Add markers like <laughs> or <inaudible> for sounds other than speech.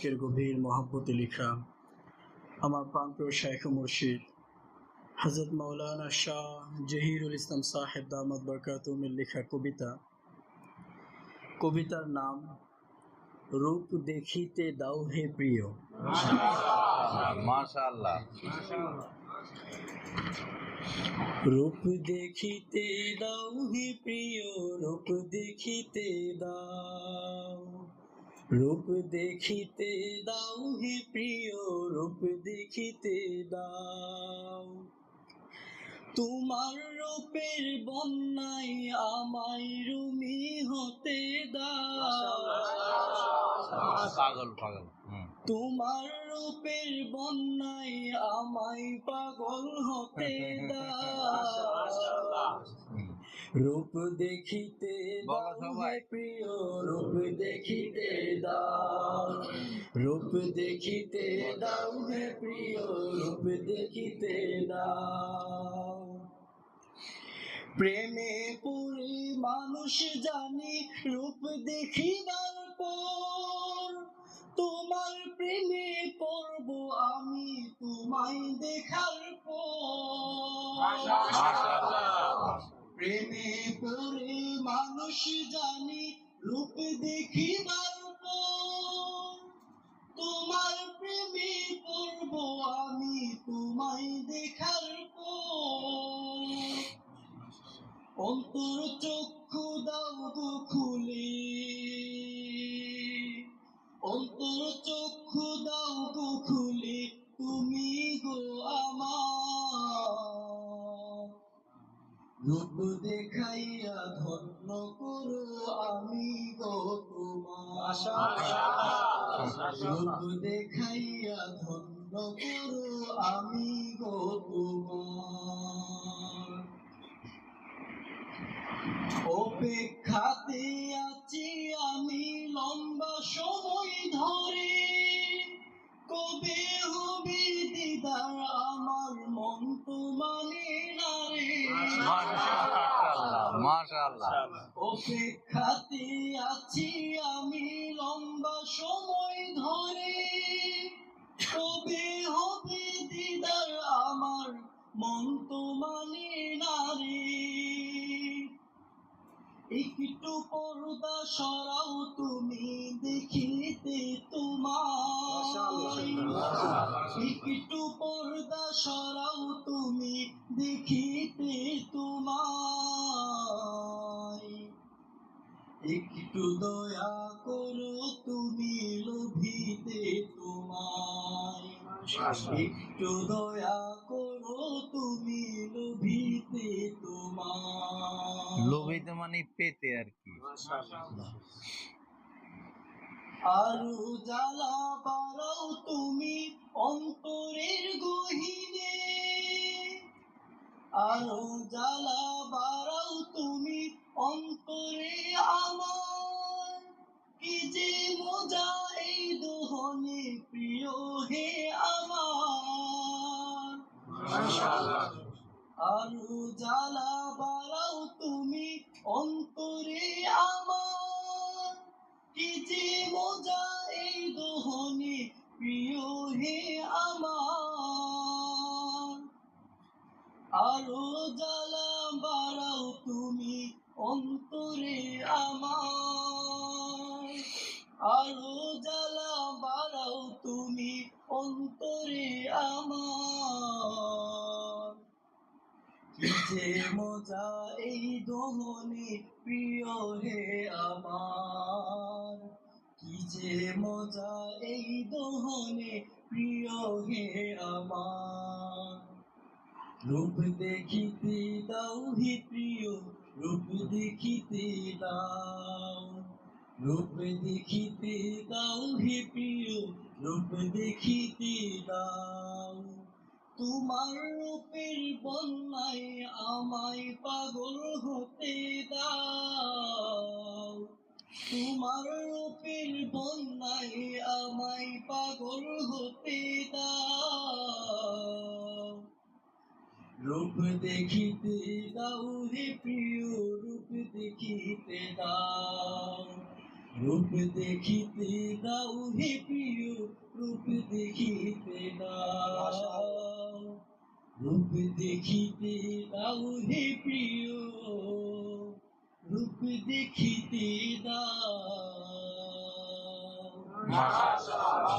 আজকের গভীর মহাব্বতে লেখা আমার প্রাণপ্রিয় শাইখ মুর্শিদ হজরত মৌলানা শাহ জহিরুল ইসলাম সাহেব দামদ বরকাতুমের লেখা কবিতা। কবিতার নাম রূপ দেখিতে দাও হে প্রিয়। রূপ দেখিতে দাও হে প্রিয় রূপ দেখিতে দাও। রূপ দেখিতে দাও হে প্রিয় রূপ দেখিতে দাও তোমার রূপের বন্যায় আমায় রুমি হতে দাও পাগল পাগল। তোমার রূপের বন্যায় আমায় পাগল হতে দাও। <laughs> রূপ দেখিতে বলো সবাই। প্রিয় রূপ দেখিতে দাও রূপ দেখিতে দাও হে প্রিয় রূপ দেখিতে দাও প্রেমে পুরি মানুষ জানি রূপ দেখিবার পর তোমার প্রেমে পড়ব আমি তোমায় দেখার পর। প্রেমে পড়ে মানুষ জানি, রূপ দেখিবার পর তোমার প্রেমে পড়ব আমি, তোমায় দেখার অন্তর চক্ষু দাও গো খুলে। অন্তর চক্ষু দাও গো খুলে, তুমি গো আমার রূপ দেখাইয়া ধন্য করো আমি গো তোমার। রূপ দেখাইয়া ধন্য করো আমি গো তোমার। অপেক্ষাতে আছি আমি লম্বা সময় ধরে। কবে হবে অপেক্ষাতে আছি আমি লম্বা সময় ধরে। কবে হবে দিদার আমার মন তো একটু পর্দা সরাও তুমি দেখিতে তোমার একটু পর্দা সরাও তুমি দেখিতে তোমায়। একটু দয়া করো তুমি লোভিতে তোমায়। একটু দয়া করো তুমি লোভিতে তোমায়। লোভিতে মানে পেতে আর কি। আরও জ্বালা বাড়াও তুমি অন্তরের গহিনে। আরও জ্বালা বাড়াও তুমি অন্তরে আমার। কি যে মজা এই দোহনে প্রিয় হে আমার। আরও জ্বালা বাড়াও কি যে মজা এই দোহনে, প্রিয় হে আমার? আরও জ্বালা বাড়াও তুমি অন্তরে আমার। আরও জ্বালা বাড়াও তুমি অন্তরে আমার। যে মজা এই দোহনে, প্রিয় হে আমার। যে মজা এই দোহনে প্রিয় হে আমার। রূপ দেখিতে দাও হে প্রিয়, রূপ দেখিতে দাও। রূপ দেখিতে দাও হে প্রিয়, রূপ দেখিতে দাও। তোমার রূপের বন্যায় আমায় পাগল হতে দাও। তোমার বন্যায় আমায় পাগল হতে দাও। রূপ দেখিতে দাও হে প্রিয়, রূপ দেখিতে দাও। রূপ দেখিতে দাও হে প্রিয়, রূপ দেখিতে দাও। রূপ দেখিতে দাও হে প্রিয়, রূপ দেখিতে দাও। মাশাআল্লাহ